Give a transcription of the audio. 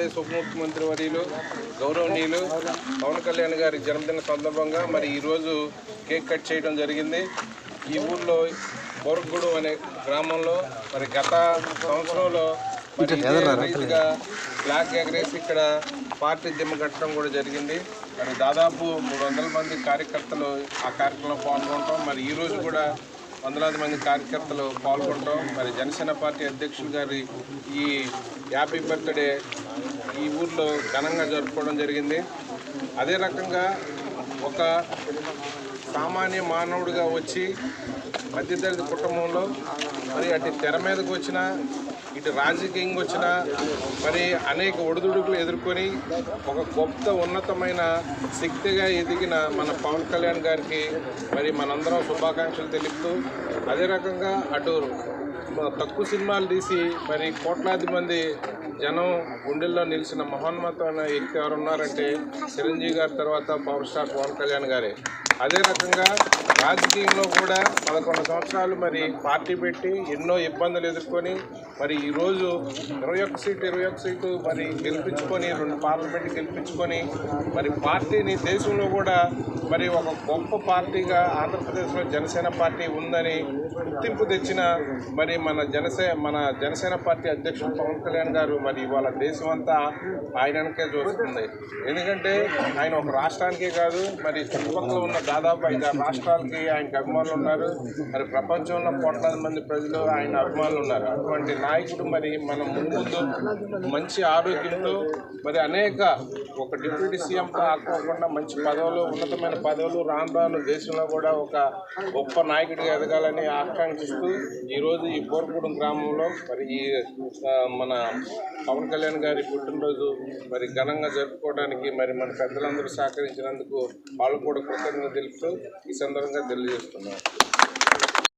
ఆంధ్రప్రదేశ్ ఉప ముఖ్యమంత్రి వర్యులు గౌరవనీయులు పవన్ కళ్యాణ్ గారి జన్మదిన సందర్భంగా మరి ఈరోజు కేక్ కట్ చేయడం జరిగింది. ఈ ఊర్లో బోరగూడు అనే గ్రామంలో మరి గత సంవత్సరంలో మరి రీతిగా ఫ్లాగ్ ఎగరేసి ఇక్కడ పార్టీ దిమ్మ కట్టడం కూడా జరిగింది. మరి దాదాపు మూడు వందల మంది కార్యకర్తలు ఆ కార్యక్రమంలో పాల్గొనడం మరి ఈ రోజు కూడా వందలాది మంది కార్యకర్తలు పాల్గొనడం మరి జనసేన పార్టీ అధ్యక్షులు గారి ఈ హ్యాపీ బర్త్డే ఈ ఊర్లో ఘనంగా జరుపుకోవడం జరిగింది. అదే రకంగా ఒక సామాన్య మానవుడిగా వచ్చి మధ్యతరగతి కుటుంబంలో మరి అటు తెర మీదకి వచ్చిన ఇటు రాజకీయంగా వచ్చిన మరి అనేక ఒడిదుడుకులు ఎదుర్కొని ఒక గొప్ప ఉన్నతమైన శక్తిగా ఎదిగిన మన పవన్ కళ్యాణ్ గారికి మరి మనందరం శుభాకాంక్షలు తెలుపుతూ అదే రకంగా అటు తక్కువ సినిమాలు తీసి మరి కోట్లాది మంది జనం గుండెల్లో నిలిచిన మహోన్నతమైన వ్యక్తి ఎవరు ఉన్నారంటే చిరంజీవి గారి తర్వాత పవర్ స్టార్ పవన్ కళ్యాణ్ గారే. అదే రకంగా రాజకీయంలో కూడా పదకొండు సంవత్సరాలు మరి పార్టీ పెట్టి ఎన్నో ఇబ్బందులు ఎదుర్కొని మరి ఈరోజు ఇరవై ఒక్క సీటు ఇరవై ఒక్క సీటు మరి గెలిపించుకొని రెండు పార్లమెంట్ గెలిపించుకొని మరి పార్టీని దేశంలో కూడా మరి ఒక గొప్ప పార్టీగా ఆంధ్రప్రదేశ్లో జనసేన పార్టీ ఉందని గుర్తింపు తెచ్చిన మరి మన జనసే మన జనసేన పార్టీ అధ్యక్షుడు పవన్ కళ్యాణ్ గారు మరి ఇవాళ దేశం అంతా ఆయనకే చూస్తుంది. ఎందుకంటే ఆయన ఒక రాష్ట్రానికే కాదు మరి చుట్టుపక్కల ఉన్న దాదాపు ఐదు రాష్ట్రాలకి ఆయన అభిమానులు ఉన్నారు. మరి ప్రపంచంలో కోట్లాది మంది ప్రజలు ఆయన అభిమానులు ఉన్నారు. అటువంటి నాయకుడు మరి మనం ముందు మంచి ఆరోగ్యంతో మరి అనేక ఒక డిప్యూటీ సీఎంతో ఆకోకుండా మంచి పదవులు ఉన్నతమైన పదవులు రాను రాను దేశంలో కూడా ఒక గొప్ప నాయకుడిగా ఎదగాలని ఆకాంక్షిస్తూ ఈరోజు ఈ బోర్గూడెం గ్రామంలో మరి ఈ మన పవన్ కళ్యాణ్ గారి పుట్టినరోజు మరి ఘనంగా జరుపుకోవడానికి మరి మన పెద్దలందరూ సహకరించినందుకు వాళ్ళు కూడా కృతజ్ఞత తెలుపుతూ ఈ సందర్భంగా తెలియజేస్తున్నాను